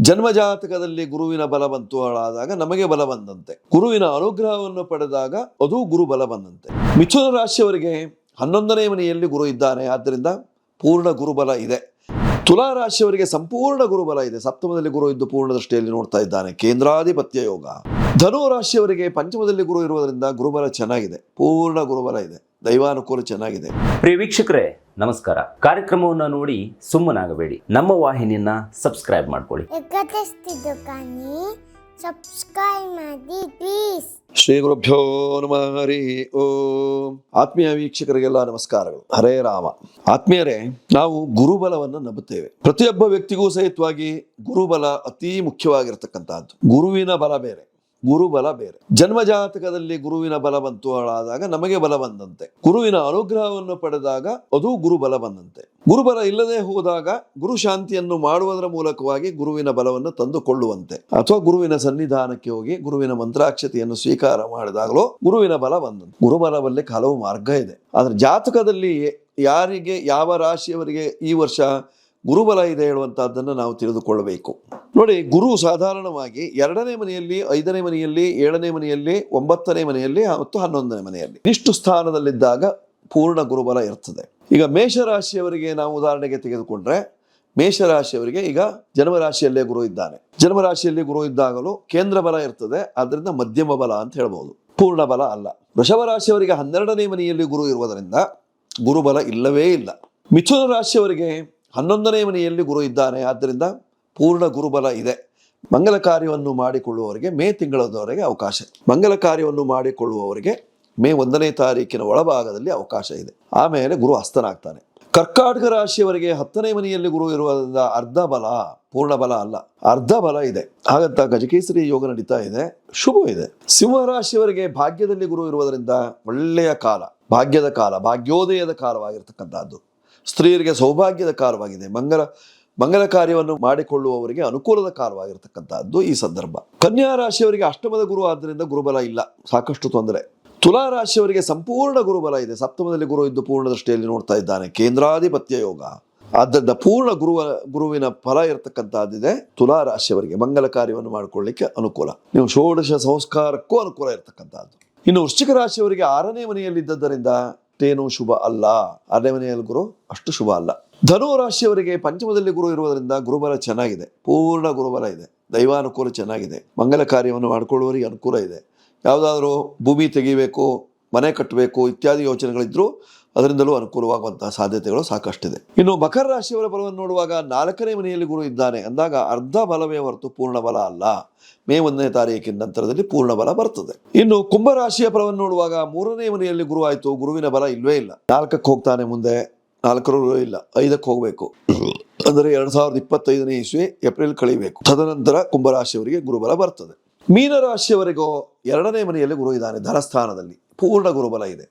ಜನ್ಮಜಾತಕದಲ್ಲಿ ಗುರುವಿನ ಬಲ ಬಂತು ಹಾಳಾದಾಗ ನಮಗೆ ಬಲ ಬಂದಂತೆ. ಗುರುವಿನ ಅನುಗ್ರಹವನ್ನು ಪಡೆದಾಗ ಅದು ಗುರು ಬಲ ಬಂದಂತೆ. ಮಿಥುನ ರಾಶಿಯವರಿಗೆ ಹನ್ನೊಂದನೇ ಮನೆಯಲ್ಲಿ ಗುರು ಇದ್ದಾನೆ. ಆದ್ದರಿಂದ ಪೂರ್ಣ ಗುರುಬಲ ಇದೆ. ತುಲಾ ರಾಶಿಯವರಿಗೆ ಸಂಪೂರ್ಣ ಗುರುಬಲ ಇದೆ. ಸಪ್ತಮದಲ್ಲಿ ಗುರು ಇದ್ದು ಪೂರ್ಣ ದೃಷ್ಟಿಯಲ್ಲಿ ನೋಡ್ತಾ ಇದ್ದಾನೆ. ಕೇಂದ್ರಾಧಿಪತ್ಯ ಯೋಗ. ಧನು ರಾಶಿಯವರಿಗೆ ಪಂಚಮದಲ್ಲಿ ಗುರು ಇರುವುದರಿಂದ ಗುರುಬಲ ಚೆನ್ನಾಗಿದೆ ಪೂರ್ಣ ಗುರುಬಲ ಇದೆ ದೈವಾನುಕೂಲ ಚೆನ್ನಾಗಿದೆ. ಪ್ರಿಯ ವೀಕ್ಷಕರೇ ನಮಸ್ಕಾರ. ಕಾರ್ಯಕ್ರಮವನ್ನು ನೋಡಿ ಸುಮ್ಮನಾಗಬೇಡಿ. ನಮ್ಮ ವಾಹಿನಿಯನ್ನ ಸಬ್ಸ್ಕ್ರೈಬ್ ಮಾಡ್ಕೊಳ್ಳಿ. ಎಕತೆಸ್ತಿದ್ದು ಕಾನಿ ಸಬ್ಸ್ಕ್ರೈಬ್ ಮಾಡಿ ಪ್ಲೀಸ್ ಶ್ರೀ ಗುರುಭ್ಯೋ ನಮಃ ಹರಿ ಓಂ. ಆತ್ಮೀಯ ವೀಕ್ಷಕರಿಗೆಲ್ಲ ನಮಸ್ಕಾರಗಳು. ಹರೇ ರಾಮ. ಆತ್ಮೀಯರೇ ನಾವು ಗುರುಬಲವನ್ನು ನಂಬುತ್ತೇವೆ. ಪ್ರತಿಯೊಬ್ಬ ವ್ಯಕ್ತಿಗೂ ಸಹಿತವಾಗಿ ಗುರುಬಲ ಅತಿ ಮುಖ್ಯವಾಗಿರತಕ್ಕಂತಹದ್ದು. ಗುರುವಿನ ಬಲ ಬೇರೆ. ಗುರುಬಲ ಬೇರೆ. ಜನ್ಮಜಾತಕದಲ್ಲಿ ಗುರುವಿನ ಬಲ ಬಂತು ನಮಗೆ ಬಲ ಬಂದಂತೆ. ಗುರುವಿನ ಅನುಗ್ರಹವನ್ನು ಪಡೆದಾಗ ಅದು ಗುರುಬಲ ಬಂದಂತೆ. ಗುರುಬಲ ಇಲ್ಲದೆ ಹೋದಾಗ ಗುರು ಶಾಂತಿಯನ್ನು ಮಾಡುವುದರ ಮೂಲಕವಾಗಿ ಗುರುವಿನ ಬಲವನ್ನು ತಂದುಕೊಳ್ಳುವಂತೆ. ಅಥವಾ ಗುರುವಿನ ಸನ್ನಿಧಾನಕ್ಕೆ ಹೋಗಿ ಗುರುವಿನ ಮಂತ್ರಾಕ್ಷತೆಯನ್ನು ಸ್ವೀಕಾರ ಮಾಡಿದಾಗಲೂ ಗುರುವಿನ ಬಲ ಬಂದಂತೆ. ಗುರುಬಲವಲ್ಲಿ ಹಲವು ಮಾರ್ಗ ಇದೆ. ಆದ್ರೆ ಜಾತಕದಲ್ಲಿ ಯಾರಿಗೆ, ಯಾವ ರಾಶಿಯವರಿಗೆ ಈ ವರ್ಷ ಗುರುಬಲ ಇದೆ ಹೇಳುವಂತಹದ್ದನ್ನು ನಾವು ತಿಳಿದುಕೊಳ್ಳಬೇಕು. ನೋಡಿ, ಗುರು ಸಾಧಾರಣವಾಗಿ ಎರಡನೇ ಮನೆಯಲ್ಲಿ, ಐದನೇ ಮನೆಯಲ್ಲಿ, ಏಳನೇ ಮನೆಯಲ್ಲಿ, ಒಂಬತ್ತನೇ ಮನೆಯಲ್ಲಿ ಮತ್ತು ಹನ್ನೊಂದನೇ ಮನೆಯಲ್ಲಿ ಇಷ್ಟು ಸ್ಥಾನದಲ್ಲಿದ್ದಾಗ ಪೂರ್ಣ ಗುರುಬಲ ಇರ್ತದೆ. ಈಗ ಮೇಷರಾಶಿಯವರಿಗೆ ನಾವು ಉದಾಹರಣೆಗೆ ತೆಗೆದುಕೊಂಡ್ರೆ, ಮೇಷರಾಶಿಯವರಿಗೆ ಈಗ ಜನ್ಮರಾಶಿಯಲ್ಲೇ ಗುರು ಇದ್ದಾನೆ. ಜನ್ಮರಾಶಿಯಲ್ಲಿ ಗುರು ಇದ್ದಾಗಲೂ ಕೇಂದ್ರ ಬಲ ಇರ್ತದೆ ಅದರಿಂದ ಮಧ್ಯಮ ಬಲ ಅಂತ ಹೇಳ್ಬೋದು. ಪೂರ್ಣ ಬಲ ಅಲ್ಲ. ವೃಷಭ ರಾಶಿಯವರಿಗೆ ಹನ್ನೆರಡನೇ ಮನೆಯಲ್ಲಿ ಗುರು ಇರುವುದರಿಂದ ಗುರುಬಲ ಇಲ್ಲವೇ ಇಲ್ಲ. ಮಿಥುನ ರಾಶಿಯವರಿಗೆ ಹನ್ನೊಂದನೇ ಮನೆಯಲ್ಲಿ ಗುರು ಇದ್ದಾನೆ ಆದ್ದರಿಂದ ಪೂರ್ಣ ಗುರುಬಲ ಇದೆ. ಮಂಗಲ ಕಾರ್ಯವನ್ನು ಮಾಡಿಕೊಳ್ಳುವವರಿಗೆ ಮೇ ತಿಂಗಳದವರೆಗೆ ಅವಕಾಶ ಮಂಗಲ ಕಾರ್ಯವನ್ನು ಮಾಡಿಕೊಳ್ಳುವವರಿಗೆ ಮೇ ಒಂದನೇ ತಾರೀಕಿನ ಒಳಭಾಗದಲ್ಲಿ ಅವಕಾಶ ಇದೆ. ಆಮೇಲೆ ಗುರು ಹಸ್ತನಾಗ್ತಾನೆ ಕರ್ಕಾಟಕ ರಾಶಿಯವರಿಗೆ ಹತ್ತನೇ ಮನೆಯಲ್ಲಿ ಗುರು ಇರುವುದರಿಂದ ಅರ್ಧ ಬಲ, ಪೂರ್ಣ ಬಲ ಅಲ್ಲ. ಅರ್ಧ ಬಲ ಇದೆ. ಹಾಗಂತ ಗಜಕೇಸರಿ ಯೋಗ ನಡೀತಾ ಇದೆ. ಶುಭ ಇದೆ. ಸಿಂಹ ರಾಶಿಯವರಿಗೆ ಭಾಗ್ಯದಲ್ಲಿ ಗುರು ಇರುವುದರಿಂದ ಒಳ್ಳೆಯ ಕಾಲ, ಭಾಗ್ಯದ ಕಾಲ, ಭಾಗ್ಯೋದಯದ ಕಾಲವಾಗಿರ್ತಕ್ಕಂಥದ್ದು. ಸ್ತ್ರೀಯರಿಗೆ ಸೌಭಾಗ್ಯದ ಕಾಲವಾಗಿದೆ. ಮಂಗಲ ಮಂಗಲ ಕಾರ್ಯವನ್ನು ಮಾಡಿಕೊಳ್ಳುವವರಿಗೆ ಅನುಕೂಲದ ಕಾಲವಾಗಿರ್ತಕ್ಕಂಥದ್ದು ಈ ಸಂದರ್ಭ. ಕನ್ಯಾ ರಾಶಿಯವರಿಗೆ ಅಷ್ಟಮದ ಗುರು ಆದ್ದರಿಂದ ಗುರುಬಲ ಇಲ್ಲ. ಸಾಕಷ್ಟು ತೊಂದರೆ. ತುಲಾ ರಾಶಿಯವರಿಗೆ ಸಂಪೂರ್ಣ ಗುರುಬಲ ಇದೆ. ಸಪ್ತಮದಲ್ಲಿ ಗುರು ಇದ್ದು ಪೂರ್ಣ ದೃಷ್ಟಿಯಲ್ಲಿ ನೋಡ್ತಾ ಇದ್ದಾನೆ. ಕೇಂದ್ರಾಧಿಪತ್ಯ ಯೋಗ. ಆದ್ದರಿಂದ ಪೂರ್ಣ ಗುರು ಗುರುವಿನ ಫಲ ಇರತಕ್ಕಂತಹದ್ದಿದೆ ತುಲಾ ರಾಶಿಯವರಿಗೆ. ಮಂಗಲ ಕಾರ್ಯವನ್ನು ಮಾಡಿಕೊಳ್ಳಿಕ್ಕೆ ಅನುಕೂಲ. ನೀವು ಷೋಡಶ ಸಂಸ್ಕಾರಕ್ಕೂ ಅನುಕೂಲ ಇರತಕ್ಕಂಥದ್ದು. ಇನ್ನು ವೃಶ್ಚಿಕ ರಾಶಿಯವರಿಗೆ ಆರನೇ ಮನೆಯಲ್ಲಿದ್ದರಿಂದ ಏನು ಶುಭ ಅಲ್ಲ. ಆರನೇ ಮನೆಯಲ್ಲಿ ಗುರು ಅಷ್ಟು ಶುಭ ಅಲ್ಲ. ಧನು ರಾಶಿಯವರಿಗೆ ಪಂಚಮದಲ್ಲಿ ಗುರು ಇರುವುದರಿಂದ ಗುರುಬಲ ಚೆನ್ನಾಗಿದೆ. ಪೂರ್ಣ ಗುರುಬಲ ಇದೆ. ದೈವಾನುಕೂಲ ಚೆನ್ನಾಗಿದೆ. ಮಂಗಲ ಕಾರ್ಯವನ್ನು ಮಾಡಿಕೊಳ್ಳುವವರಿಗೆ ಅನುಕೂಲ ಇದೆ. ಯಾವುದಾದ್ರೂ ಭೂಮಿ ತೆಗಿಬೇಕು, ಮನೆ ಕಟ್ಟಬೇಕು ಇತ್ಯಾದಿ ಯೋಚನೆಗಳಿದ್ದರೂ ಅದರಿಂದಲೂ ಅನುಕೂಲವಾಗುವಂತಹ ಸಾಧ್ಯತೆಗಳು ಸಾಕಷ್ಟಿದೆ. ಇನ್ನು ಮಕರ ರಾಶಿಯವರ ಬಲವನ್ನು ನೋಡುವಾಗ ನಾಲ್ಕನೇ ಮನೆಯಲ್ಲಿ ಗುರು ಇದ್ದಾನೆ. ಅಂದಾಗ ಅರ್ಧ ಬಲವೇ ಹೊರತು ಪೂರ್ಣ ಬಲ ಅಲ್ಲ. ಮೇ ಒಂದನೇ ತಾರೀಕಿನ ನಂತರದಲ್ಲಿ ಪೂರ್ಣ ಬಲ ಬರ್ತದೆ. ಇನ್ನು ಕುಂಭರಾಶಿಯ ಫಲವನ್ನು ನೋಡುವಾಗ ಮೂರನೇ ಮನೆಯಲ್ಲಿ ಗುರು ಆಯಿತು. ಗುರುವಿನ ಬಲ ಇಲ್ವೇ ಇಲ್ಲ. ನಾಲ್ಕಕ್ಕೆ ಹೋಗ್ತಾನೆ ಮುಂದೆ. ನಾಲ್ಕರಲ್ಲೂ ಇಲ್ಲ, ಐದಕ್ಕೆ ಹೋಗಬೇಕು. ಅಂದರೆ ಎರಡು ಸಾವಿರದ ಇಪ್ಪತ್ತೈದನೇ ಇಸ್ವಿ ಏಪ್ರಿಲ್ ಕಳಿಬೇಕು. ತದನಂತರ ಕುಂಭರಾಶಿಯವರಿಗೆ ಗುರುಬಲ ಬರ್ತದೆ. ಮೀನರಾಶಿಯವರೆಗೂ ಎರಡನೇ ಮನೆಯಲ್ಲಿ ಗುರು ಇದ್ದಾನೆ, ಧನಸ್ಥಾನದಲ್ಲಿ. ಪೂರ್ಣ ಗುರುಬಲ ಇದೆ.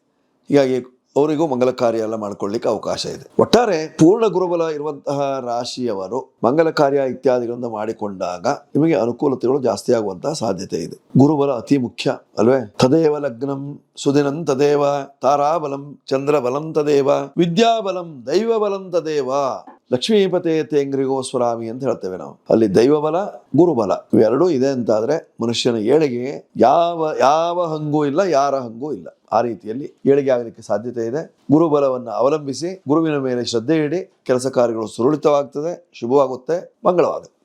ಹೀಗಾಗಿ ಅವರಿಗೂ ಮಂಗಲ ಕಾರ್ಯ ಎಲ್ಲ ಮಾಡ್ಕೊಳ್ಳಿಕ್ಕೆ ಅವಕಾಶ ಇದೆ. ಒಟ್ಟಾರೆ ಪೂರ್ಣ ಗುರುಬಲ ಇರುವಂತಹ ರಾಶಿಯವರು ಮಂಗಲ ಕಾರ್ಯ ಇತ್ಯಾದಿಗಳನ್ನು ಮಾಡಿಕೊಂಡಾಗ ನಿಮಗೆ ಅನುಕೂಲತೆಗಳು ಜಾಸ್ತಿ ಆಗುವಂತಹ ಸಾಧ್ಯತೆ ಇದೆ. ಗುರುಬಲ ಅತಿ ಮುಖ್ಯ ಅಲ್ವೇ? ತದೇವ ಲಗ್ನಂ ಸುದಿನಂ ತದೇವ ತಾರಾಬಲಂ ಚಂದ್ರಬಲಂ ತದೇವ ವಿದ್ಯಾಬಲಂ ದೈವಬಲಂ ತದೇವ ಲಕ್ಷ್ಮೀಪತೆ ತೇಂಗ್ರಿಗೋ ಸ್ವರಾಮಿ ಅಂತ ಹೇಳ್ತೇವೆ ನಾವು. ಅಲ್ಲಿ ದೈವಬಲ, ಗುರುಬಲ ಇವೆರಡೂ ಇದೆ ಅಂತಾದ್ರೆ ಮನುಷ್ಯನ ಏಳಿಗೆ ಯಾವ ಯಾವ ಹಂಗೂ ಇಲ್ಲ, ಯಾರ ಹಂಗೂ ಇಲ್ಲ. ಆ ರೀತಿಯಲ್ಲಿ ಏಳಿಗೆ ಆಗಲಿಕ್ಕೆ ಸಾಧ್ಯತೆ ಇದೆ. ಗುರುಬಲವನ್ನು ಅವಲಂಬಿಸಿ ಗುರುವಿನ ಮೇಲೆ ಶ್ರದ್ಧೆ ಇಡಿ, ಕೆಲಸ ಕಾರ್ಯಗಳು ಸುರಳಿತವಾಗ್ತದೆ, ಶುಭವಾಗುತ್ತೆ, ಮಂಗಳವಾಗುತ್ತೆ.